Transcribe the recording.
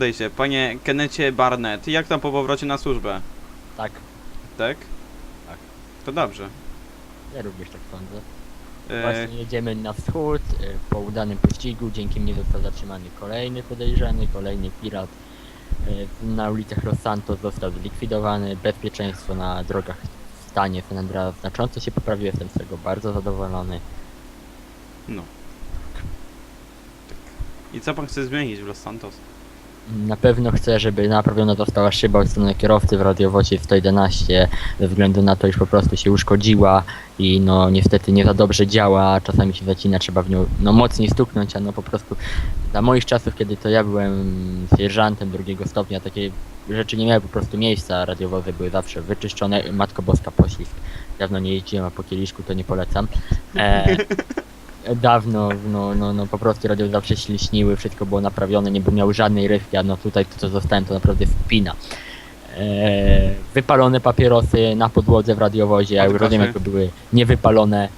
Podejście, panie Kenecie Barnett, jak tam po powrocie na służbę? Tak, Tak? Tak. To dobrze. ja również tak sądzę. E, Właśnie jedziemy na wschód e, po udanym pościgu, dzięki mnie został zatrzymany kolejny podejrzany, kolejny pirat. E, Na ulicach Los Santos został zlikwidowany, bezpieczeństwo na drogach w stanie San Andreas znacząco się poprawiło, jestem z tego bardzo zadowolony. no. Tak. I co pan chce zmienić w Los Santos? Na pewno chcę, żeby naprawiona została szyba od strony kierowcy w radiowozie 111 ze względu na to, iż po prostu się uszkodziła i no niestety nie za dobrze działa, czasami się zacina, trzeba w nią no mocniej stuknąć, a no po prostu za moich czasów, kiedy to ja byłem sierżantem drugiego stopnia, takie rzeczy nie miały po prostu miejsca, radiowozy były zawsze wyczyszczone, Matko Boska poślizg. Dawno nie jeździłem, a po kieliszku to nie polecam. E, dawno, no, no, no po prostu radio zawsze śliśniły, wszystko było naprawione, nie miał żadnej rywki, a no tutaj to co zostałem to naprawdę wpina. Eee, wypalone papierosy na podłodze w radiowozie, ja już rozumiem jakby były niewypalone,